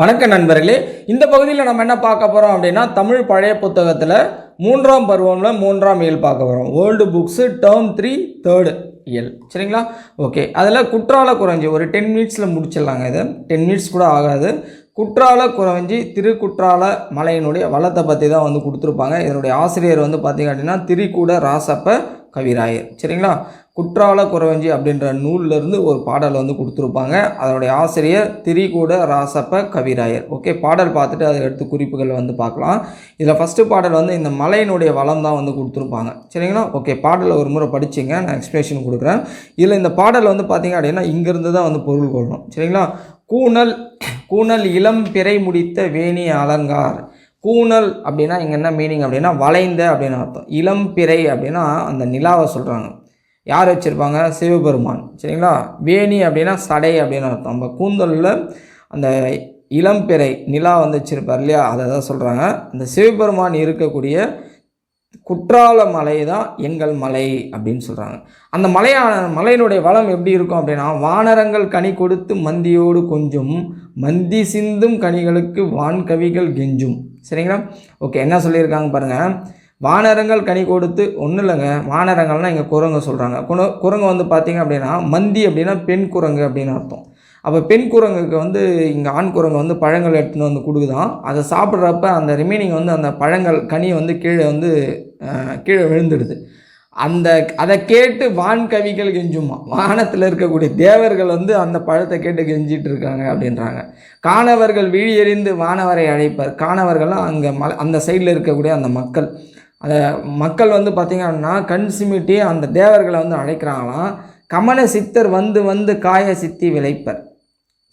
வணக்க நண்பர்களே இந்த பகுதியில் நம்ம என்ன பார்க்க போகிறோம் அப்படின்னா தமிழ் பழைய புத்தகத்தில் மூன்றாம் பருவமில் மூன்றாம் இயல் பார்க்க போகிறோம் old books term three third இயல். சரிங்களா? ஓகே அதில் குற்றால குறைஞ்சி ஒரு டென் மினிட்ஸில் முடிச்சிடலாங்க இது. டென் மினிட்ஸ் கூட ஆகாது. குற்றால குறைஞ்சி திருக்குற்றால மலையினுடைய வளத்தை பற்றி தான் வந்து கொடுத்துருப்பாங்க. இதனுடைய ஆசிரியர் வந்து பார்த்திங்க அப்படின்னா திரிகூட ராசப்ப கவிராயர். சரிங்களா? குற்றால குறவஞ்சி அப்படின்ற நூல்லேருந்து ஒரு பாடல் வந்து கொடுத்துருப்பாங்க. அதனுடைய ஆசிரியர் திரிகூட ராசப்ப கவிராயர். ஓகே பாடல் பார்த்துட்டு அதை எடுத்து குறிப்புகள் வந்து பார்க்கலாம். இதில் ஃபஸ்ட்டு பாடல் வந்து இந்த மலையினுடைய வளம் தான் வந்து கொடுத்துருப்பாங்க. சரிங்களா? ஓகே பாடலை ஒரு முறை படிச்சிங்க நான் எக்ஸ்பிளேஷன் கொடுக்குறேன். இதில் இந்த பாடல் வந்து பார்த்திங்க அப்படின்னா இங்கேருந்து தான் வந்து பொருள் கொள்ளணும் சரிங்களா? கூணல் கூணல் இளம் பிறை முடித்த வேணி அலங்கார். கூணல் அப்படின்னா இங்கே என்ன மீனிங் அப்படின்னா வளைந்த அப்படின்னு அர்த்தம். இளம் பிறை அப்படின்னா அந்த நிலாவை சொல்கிறாங்க யார் வச்சுருப்பாங்க? சிவபெருமான். சரிங்களா? வேணி அப்படின்னா சடை அப்படின்னு அர்த்தம். நம்ம கூந்தலில் அந்த இளம்பிறை நிலா வந்து வச்சுருப்பார் இல்லையா? அதை தான் சொல்கிறாங்க அந்த சிவபெருமான் இருக்கக்கூடிய குற்றால மலை தான் எங்கள் மலை அப்படின்னு சொல்கிறாங்க அந்த மலையான மலையினுடைய வளம் எப்படி இருக்கும் அப்படின்னா வானரங்கள் கனி கொடுத்து மந்தியோடு கொஞ்சம் மந்தி சிந்தும் கனிகளுக்கு வான்கவிகள் கெஞ்சும். சரிங்களா? ஓகே என்ன சொல்லியிருக்காங்க பாருங்கள் வானரங்கள் கனி கொடுத்து ஒன்றும் இல்லைங்க. வானரங்கள்னால் இங்கே குரங்கு சொல்கிறாங்க குண குரங்கு வந்து பார்த்திங்க அப்படின்னா மந்தி அப்படின்னா பெண் குரங்கு அப்படின்னு அர்த்தம். அப்போ பெண் குரங்குக்கு வந்து இங்கே ஆண் குரங்கு வந்து பழங்கள் எடுத்துன்னு வந்து கொடுக்குதான். அதை சாப்பிட்றப்ப அந்த ரிமைனிங் வந்து அந்த பழங்கள் கனி வந்து கீழே வந்து கீழே விழுந்துடுது. அந்த அதை கேட்டு வான் கவிகள் கெஞ்சுமா? வானத்தில் இருக்கக்கூடிய தேவர்கள் வந்து அந்த பழத்தை கேட்டு கெஞ்சிட்டு இருக்காங்க அப்படின்றாங்க. காணவர்கள் விழி எறிந்து வானவரை அழைப்பார். காணவர்கள்லாம் அங்கே மலை அந்த சைடில் இருக்கக்கூடிய அந்த மக்கள். அதை மக்கள் வந்து பார்த்திங்க அப்படின்னா கண் சிமிட்டி அந்த தேவர்களை வந்து அழைக்கிறாங்களாம். கமல சித்தர் வந்து வந்து காய சித்தி விளைப்பர்.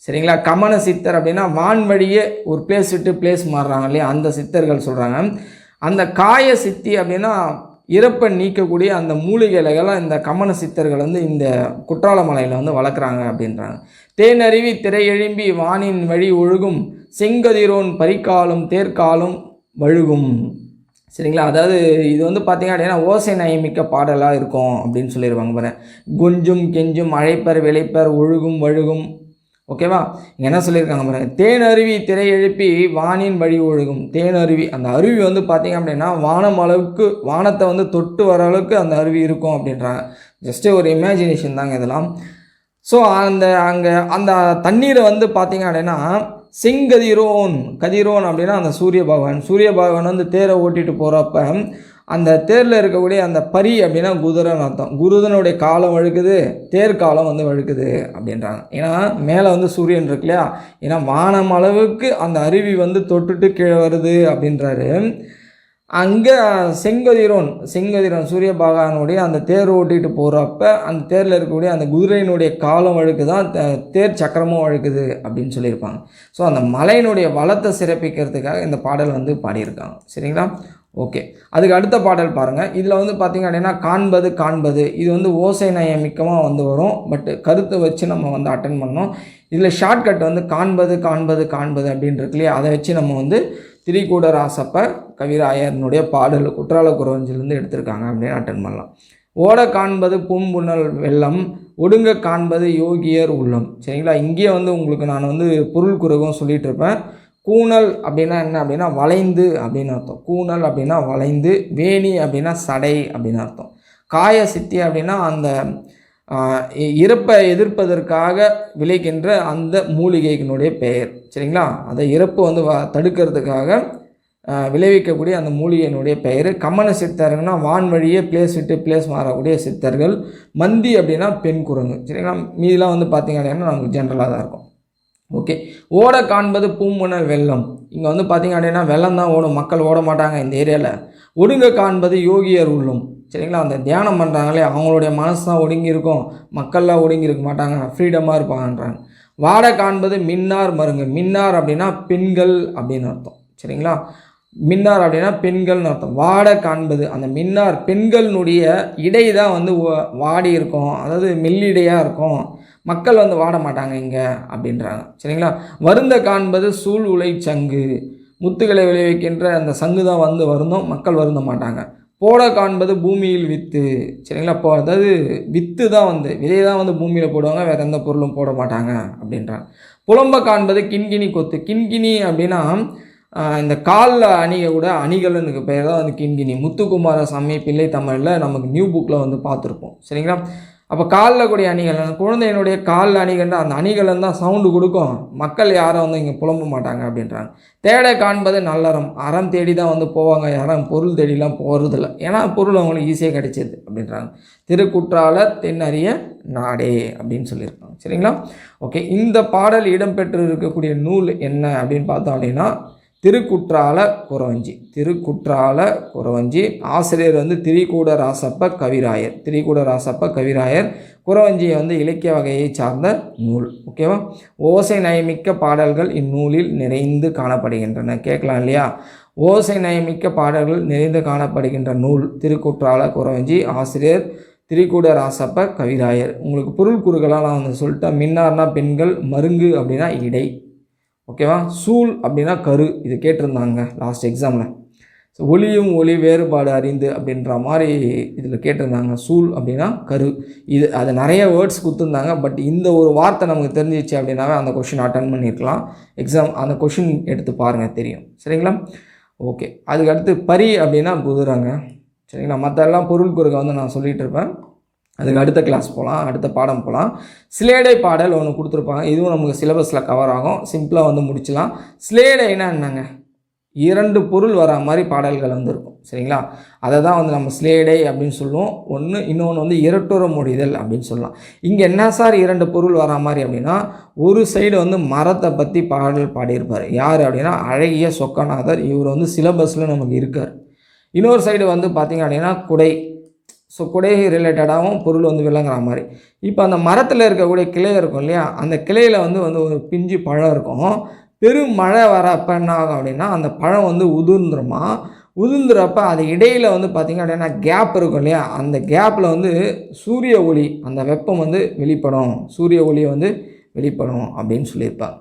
சரிங்களா? கமல சித்தர் அப்படின்னா வான் வழியே ஒரு பிளேஸ் விட்டு பிளேஸ் மாறுறாங்க இல்லையா? அந்த சித்தர்கள் சொல்கிறாங்க அந்த காய சித்தி அப்படின்னா இறப்பை நீக்கக்கூடிய அந்த மூலிகைகளாம் இந்த கமன சித்தர்கள் வந்து இந்த குற்றால மலையில் வந்து வளர்க்குறாங்க அப்படின்றாங்க. தேனருவி திரை எழும்பி வானின் வழி ஒழுகும் செங்கதிரோன் பரிக்காலும் தேர்காலும் வழுகும். சரிங்களா? அதாவது இது வந்து பார்த்திங்க அப்படின்னா ஓசை நயமிக்க பாடலாக இருக்கும் அப்படின்னு சொல்லிடுவாங்க பாரு குஞ்சும் கெஞ்சும் அழைப்பர் விளைப்பர் ஒழுகும் வழுகும். ஓகேவா என்ன சொல்லியிருக்காங்க பாருங்க? தேன் அருவி திரை எழுப்பி வானின் வழி ஒழுகும். தேன் அருவி அந்த அருவி வந்து பார்த்திங்க அப்படின்னா வானம் அளவுக்கு வானத்தை வந்து தொட்டு வர அளவுக்கு அந்த அருவி இருக்கும் அப்படின்றாங்க. ஜஸ்ட்டு ஒரு இமேஜினேஷன் தாங்க இதெல்லாம். ஸோ அந்த அங்கே அந்த தண்ணீரை வந்து பார்த்திங்க அப்படின்னா செங்கதிரோன் கதிரோன் அப்படின்னா அந்த சூரிய பகவான். சூரிய பகவான் வந்து தேரை ஓட்டிட்டு போகிறப்ப அந்த தேரில் இருக்கக்கூடிய அந்த பரி அப்படின்னா குதிரன் அர்த்தம். குருதனுடைய காலம் வழுக்குது தேர் காலம் வந்து வழுக்குது அப்படின்றாங்க. ஏன்னா மேலே வந்து சூரியன் இருக்கு இல்லையா? ஏன்னா வானம் அளவுக்கு அந்த அருவி வந்து தொட்டுட்டு கீழே வருது அப்படின்றாரு. அங்கே செங்கதிரோன் செங்கதிரோன் சூரிய பகவானுடைய அந்த தேர் ஓட்டிட்டு போகிறப்ப அந்த தேரில் இருக்கக்கூடிய அந்த குதிரையினுடைய காலம் வழுக்கு தான் தேர் சக்கரமும் வழுக்குது அப்படின்னு சொல்லியிருப்பாங்க. ஸோ அந்த மலையினுடைய வளத்தை சிறப்பிக்கிறதுக்காக இந்த பாடல் வந்து பாடியிருக்காங்க. சரிங்களா? ஓகே அதுக்கு அடுத்த பாடல் பாருங்கள் இதில் வந்து பார்த்திங்க அப்படின்னா காண்பது காண்பது. இது வந்து ஓசை நயமிக்கமாக வந்து வரும். பட் கருத்தை வச்சு நம்ம வந்து அட்டன் பண்ணோம் இதில் ஷார்ட்கட் வந்து காண்பது காண்பது காண்பது அப்படின்னு இருக்கு இல்லையா? அதை வச்சு நம்ம வந்து திரிகூட ராசப்ப கவிராயனுடைய பாடல் குற்றால குறவஞ்சிலிருந்து எடுத்திருக்காங்க அப்படின்னு அட்டன் பண்ணலாம். ஓட காண்பது பூம்புணல் வெள்ளம் ஒடுங்க காண்பது யோகியர் உள்ளம். சரிங்களா? இங்கேயே வந்து உங்களுக்கு நான் வந்து பொருள் குறுகும் சொல்லிகிட்டு இருப்பேன் கூணல் அப்படின்னா என்ன அப்படின்னா வளைந்து அப்படின்னு அர்த்தம். கூணல் அப்படின்னா வளைந்து வேணி அப்படின்னா சடை அப்படின்னு அர்த்தம். காய சித்தி அப்படின்னா அந்த இறப்பை எதிர்ப்பதற்காக விளைக்கின்ற அந்த மூலிகையினுடைய பெயர். சரிங்களா? அந்த இறப்பு வந்து தடுக்கிறதுக்காக விளைவிக்கக்கூடிய அந்த மூலிகையினுடைய பெயர். கமல சித்தருங்கன்னா வான்வழியே பிளேஸ் விட்டு பிளேஸ் மாறக்கூடிய சித்தர்கள். மந்தி அப்படின்னா பெண் குரங்கு. சரிங்களா? மீதிலாம் வந்து பார்த்திங்க அப்படின்னா நமக்கு ஜென்ரலாக தான் இருக்கும். ஓகே ஓட காண்பது பூம்புணல் வெள்ளம். இங்கே வந்து பார்த்திங்க அப்படின்னா வெள்ளம் தான் ஓடும். மக்கள் ஓட மாட்டாங்க இந்த ஏரியாவில் ஒடுங்க காண்பது யோகியர் உள்ளும். சரிங்களா? அந்த தியானம் பண்ணுறாங்களே அவங்களுடைய மனசு தான் ஒடுங்கி இருக்கும். மக்கள்லாம் ஒடுங்கி இருக்க மாட்டாங்க. ஃப்ரீடமாக இருப்பாங்கன்றாங்க. வாட காண்பது மின்னார் மருங்கு. மின்னார் அப்படின்னா பெண்கள் அப்படின்னு அர்த்தம். சரிங்களா? மின்னார் அப்படின்னா பெண்கள்னு அர்த்தம். வாட காண்பது. அந்த மின்னார் பெண்களினுடைய இடை தான் வந்து வா- வாடி இருக்கும். அதாவது மெல்லிடையாக இருக்கும். மக்கள் வந்து வாட மாட்டாங்க இங்கே அப்படின்றாங்க. சரிங்களா? வருந்த காண்பது சூழ் உலை சங்கு. முத்துக்களை விளைவிக்கின்ற அந்த சங்கு தான் வந்து வருந்தோம். மக்கள் வருந்த மாட்டாங்க. போட காண்பது பூமியில் வித்து. சரிங்களா? இப்போ அதாவது வித்து தான் வந்து விதை தான் வந்து பூமியில் போடுவாங்க. வேறு எந்த பொருளும் போட மாட்டாங்க அப்படின்றாங்க. புலம்ப காண்பது கிண்கிணி கொத்து. கிண்கிணி அப்படின்னா இந்த காலில் அணியக்கூட கூட பேர் தான் வந்து கிண்கிணி. முத்துக்குமார சாமி பிள்ளை தமிழில் நமக்கு நியூ புக்கில் வந்து பார்த்துருப்போம். சரிங்களா? அப்போ காலில் கூடிய அணிகள் அந்த குழந்தையினுடைய காலில் அணிகள்னா அந்த அணிகள் தான் சவுண்டு கொடுக்கும். மக்கள் யாரும் வந்து இங்கே புலம்ப மாட்டாங்க அப்படின்றாங்க. தேட காண்பது நல்லறம். அறம் தேடி தான் வந்து போவாங்க. யாரும் பொருள் தேடிலாம் போகிறதில்ல ஏன்னா பொருள் அவங்களுக்கு ஈஸியாக கிடைச்சிது அப்படின்றாங்க. திருக்குற்றால தென்னறிய நாடே அப்படின்னு சொல்லியிருக்காங்க. சரிங்களா? ஓகே இந்த பாடல் இடம்பெற்று இருக்கக்கூடிய நூல் என்ன அப்படின்னு பார்த்தோம் அப்படின்னா திருக்குற்றால குறவஞ்சி. திருக்குற்றால குறவஞ்சி. ஆசிரியர் வந்து திரிகூட ராசப்ப கவிராயர். திரிகூட ராசப்ப கவிராயர் குறவஞ்சியை வந்து இலக்கிய வகையை சார்ந்த நூல். ஓகேவா ஓசை நயமிக்க பாடல்கள் இந்நூலில் நிறைந்து காணப்படுகின்றன. கேட்கலாம் இல்லையா? ஓசை நயமிக்க பாடல்கள் நிறைந்து காணப்படுகின்ற நூல் திருக்குற்றால குறவஞ்சி. ஆசிரியர் திரிகூட ராசப்ப கவிராயர். உங்களுக்கு பொருள் குறுகளாக நான் வந்து சொல்லிட்டேன். மின்னார்னா பெண்கள் மருங்கு அப்படின்னா இடை. ஓகேவா? சூல் அப்படின்னா கரு. இது கேட்டிருந்தாங்க லாஸ்ட் எக்ஸாமில் ஸோ ஒளியும் ஒளி வேறுபாடு அறிந்து அப்படின்ற மாதிரி இதில் கேட்டிருந்தாங்க. சூல் அப்படின்னா கரு. இது அது நிறைய வேர்ட்ஸ் கொடுத்துருந்தாங்க. பட் இந்த ஒரு வார்த்தை நமக்கு தெரிஞ்சிச்சு அப்படின்னாவே அந்த கொஷின் அட்டன் பண்ணியிருக்கலாம் எக்ஸாம் அந்த கொஷின் எடுத்து பாருங்கள் தெரியும். சரிங்களா? ஓகே அதுக்கு அடுத்து பரி அப்படின்னா குதிரைங்க. சரிங்களா? மற்ற எல்லாம் பொருள் குறுக்க வந்து நான் சொல்லிகிட்டு இருப்பேன். அதுக்கு அடுத்த கிளாஸ் போகலாம் அடுத்த பாடம் போகலாம் ஸ்லேடை பாடல் ஒன்று கொடுத்துருப்பாங்க. இதுவும் நமக்கு சிலபஸில் கவர் ஆகும். சிம்பிளாக வந்து முடிச்சலாம். ஸ்லேடைனா என்னங்க இரண்டு பொருள் வர மாதிரி பாடல்கள் வந்து இருக்கும் சரிங்களா? அதை தான் வந்து நம்ம ஸ்லேடை அப்படின்னு சொல்லுவோம். ஒன்று இன்னொன்று வந்து இரட்டுற முடிதல் அப்படின்னு சொல்லலாம். இங்கே என்ன சார் இரண்டு பொருள் வர மாதிரி அப்படின்னா ஒரு சைடு வந்து மரத்தை பற்றி பாடல் பாடியிருப்பார். யார் அப்படின்னா அழகிய சொக்கநாதர். இவர் வந்து சிலபஸில் நமக்கு இருக்கார். இன்னொரு சைடு வந்து பார்த்திங்க அப்படின்னா குடை. ஸோ குடை ரிலேட்டடாகவும் பொருள் வந்து விளங்குற மாதிரி. இப்போ அந்த மரத்தில் இருக்கக்கூடிய கிளை இருக்கும் இல்லையா? அந்த கிளையில் வந்து வந்து ஒரு பிஞ்சு பழம் இருக்கும். பெரும் மழை வரப்போ என்ன ஆகும் அப்படின்னா அந்த பழம் வந்து உதிர்ந்துருமா? உதிர்ந்துறப்ப அது இடையில் வந்து பார்த்திங்க அப்படின்னா கேப் இருக்கும் இல்லையா? அந்த கேப்பில் வந்து சூரிய ஒளி அந்த வெப்பம் வந்து வெளிப்படும். சூரிய ஒளி வந்து வெளிப்படும் அப்படின்னு சொல்லியிருப்பாங்க.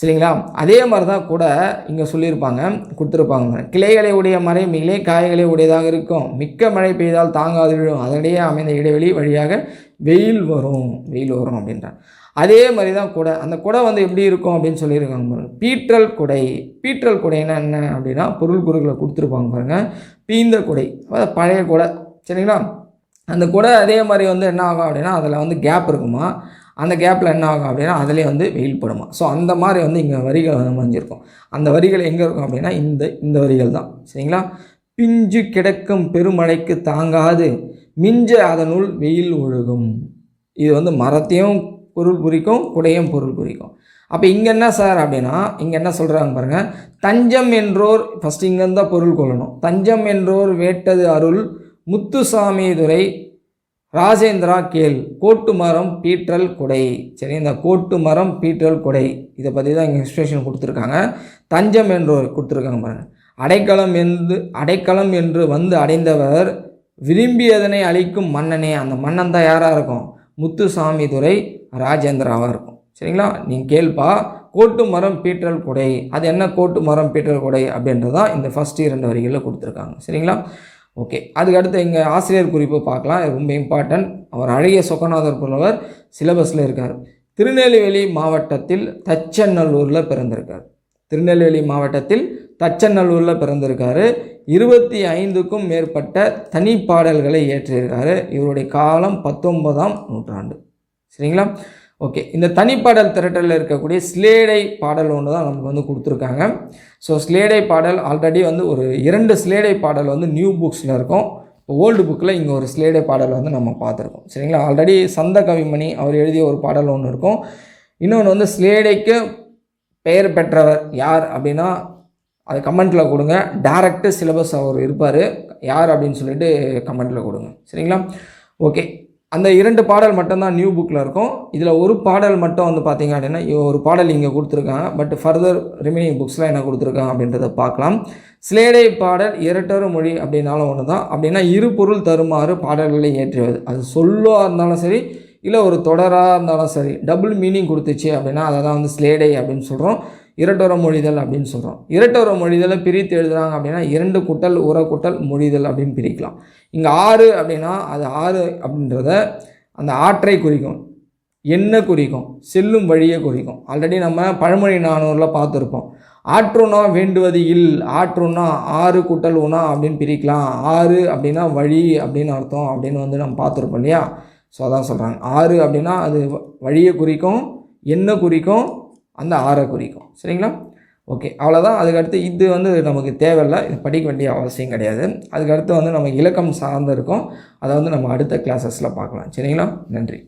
சரிங்களா? அதே மாதிரி தான் கூட இங்கே சொல்லியிருப்பாங்க கொடுத்துருப்பாங்க. கிளைகளை உடைய மறை மிகிலே காய்களை உடையதாக இருக்கும். மிக்க மழை பெய்தால் தாங்காது விழும். அதனிடையே அமைந்த இடைவெளி வழியாக வெயில் வரும். வெயில் வரும் அப்படின்றாங்க. அதே மாதிரி தான் குடை. அந்த குடை வந்து எப்படி இருக்கும் அப்படின்னு சொல்லியிருக்காங்க பாருங்கள் பீற்றல் குடை. பீற்றல் குடைன்னா என்ன அப்படின்னா பொருள் குறுகளை கொடுத்துருப்பாங்க பாருங்கள் பீந்த குடை. அதாவது பழைய குடை. சரிங்களா? அந்த குடை அதே மாதிரி வந்து என்ன ஆகும் அப்படின்னா அதில் வந்து கேப் இருக்குமா? அந்த கேப்பில் என்ன ஆகும் அப்படின்னா அதிலே வந்து வெயில் படுமா. ஸோ அந்த மாதிரி வந்து இங்கே வரிகள் வந்து அமைஞ்சிருக்கும். அந்த வரிகள் எங்கே இருக்கும் அப்படின்னா இந்த இந்த வரிகள் தான். சரிங்களா? பிஞ்சு கிடக்கும் பெருமழைக்கு தாங்காது மிஞ்ச அதனுள் வெயில் ஒழுகும். இது வந்து மரத்தையும் பொருள் குறிக்கும் குடையும் பொருள் குறிக்கும் அப்போ இங்கே என்ன சார் அப்படின்னா இங்கே என்ன சொல்கிறாங்க பாருங்கள் தஞ்சம் என்றோர் ஃபஸ்ட் இங்கேருந்து தான் பொருள் கொள்ளணும். தஞ்சம் என்றோர் வேட்டது அருள் முத்துசாமி துரை ராஜேந்திரா கேள் கோட்டு மரம் பீற்றல் குடை. சரி இந்த கோட்டு மரம் பீற்றல் குடை. இதை பற்றி தான் இங்கே இன்ஸ்பிரேஷன் கொடுத்துருக்காங்க. தஞ்சம் என்று கொடுத்துருக்காங்க பாருங்கள் அடைக்கலம் என்று அடைக்கலம் என்று வந்து அடைந்தவர் விரும்பியதனை அளிக்கும் மன்னனே. அந்த மன்னன் தான் யாராக இருக்கும்? முத்துசாமி துரை ராஜேந்திராவாக இருக்கும். சரிங்களா? நீங்கள் கேள்பா கோட்டு மரம் பீற்றல் குடை. அது என்ன கோட்டு மரம் பீற்றல் குடை அப்படின்றதான் இந்த ஃபஸ்ட் இரண்டு வரிகளில் கொடுத்துருக்காங்க. சரிங்களா? ஓகே. அதுக்கடுத்து இங்கே ஆசிரியர் குறிப்பு பார்க்கலாம். ரொம்ப இம்பார்ட்டன்ட் அவர் அழகிய சொக்கநாதர் புலவர் சிலபஸில் இருக்கார். திருநெல்வேலி மாவட்டத்தில் தச்சநல்லூரில் பிறந்திருக்கார். திருநெல்வேலி மாவட்டத்தில் தச்சநல்லூரில் பிறந்திருக்காரு. இருபத்தி ஐந்துக்கும் மேற்பட்ட தனிப்பாடல்களை இயற்றியிருக்காரு. இவருடைய காலம் பத்தொன்பதாம் நூற்றாண்டு. சரிங்களா? ஓகே. இந்த தனிப்பாடல் திரட்டலில் இருக்கக்கூடிய ஸ்லேடை பாடல் ஒன்று தான் நமக்கு வந்து கொடுத்துருக்காங்க. ஸோ ஸ்லேடை பாடல் ஆல்ரெடி வந்து ஒரு இரண்டு ஸ்லேடை பாடல் வந்து நியூ புக்ஸில் இருக்கும். ஓல்டு புக்கில் இங்கே ஒரு ஸ்லேடை பாடல் வந்து நம்ம பார்த்துருக்கோம். சரிங்களா? ஆல்ரெடி சந்த கவிமணி அவர் எழுதிய ஒரு பாடல் ஒன்று இருக்கும். இன்னொன்று வந்து ஸ்லேடைக்கு பெயர் பெற்றவர் யார் அப்படின்னா அது கமெண்ட்டில் கொடுங்க. டேரக்டு சிலபஸ் அவர் இருப்பார். யார் அப்படின்னு சொல்லிட்டு கமெண்ட்டில் கொடுங்க. சரிங்களா? ஓகே அந்த இரண்டு பாடல் மட்டும்தான் நியூ புக்கில் இருக்கும். இதில் ஒரு பாடல் மட்டும் வந்து பார்த்தீங்க அப்படின்னா ஒரு பாடல் இங்கே கொடுத்துருக்காங்க. பட் ஃபர்தர் ரிமைனிங் புக்ஸில் என்ன கொடுத்துருக்காங்க அப்படின்றத பார்க்கலாம். ஸ்லேடை பாடல் இரட்டர மொழி அப்படின்னாலும் ஒன்று தான் அப்படின்னா இரு பொருள் தருமாறு பாடல்களை ஏற்றுவது அது சொல்லுவாக இருந்தாலும் சரி இல்லை ஒரு தொடராக இருந்தாலும் சரி டபுள் மீனிங் கொடுத்துச்சு அப்படின்னா அதை தான் வந்து ஸ்லேடை அப்படின்னு சொல்கிறோம் இரட்டோர மொழிதல் அப்படின்னு சொல்கிறோம் இரட்டோர மொழிதலை பிரித்து எழுதுகிறாங்க அப்படின்னா இரண்டு குட்டல் உர குட்டல் மொழிதல் அப்படின்னு பிரிக்கலாம். இங்கே ஆறு அப்படின்னா அது ஆறு அப்படின்றத அந்த ஆற்றை குறிக்கும் என்ன குறிக்கும் செல்லும் வழியை குறிக்கும். ஆல்ரெடி நம்ம பழமொழி நானூரில் பார்த்துருப்போம். ஆற்றுனா வேண்டுவது இல் ஆற்றுனா ஆறு குட்டல் உணா அப்படின்னு பிரிக்கலாம். ஆறு அப்படின்னா வழி அப்படின்னு அர்த்தம் அப்படின்னு வந்து நம்ம பார்த்துருப்போம் இல்லையா? ஸோ அதான் சொல்கிறாங்க ஆறு அப்படின்னா அது வ- வழியை குறிக்கும் என்ன குறிக்கும் அந்த ஆறை குறிக்கும். சரிங்களா? ஓகே அவ்வளோதான் அதுக்கடுத்து இது வந்து நமக்கு தேவையில்லை. இது படிக்க வேண்டிய அவசியம் கிடையாது. அதுக்கடுத்து வந்து நம்ம இலக்கம் சார்ந்து இருக்கும். அதை வந்து நம்ம அடுத்த கிளாஸஸில் பார்க்கலாம். சரிங்களா? நன்றி.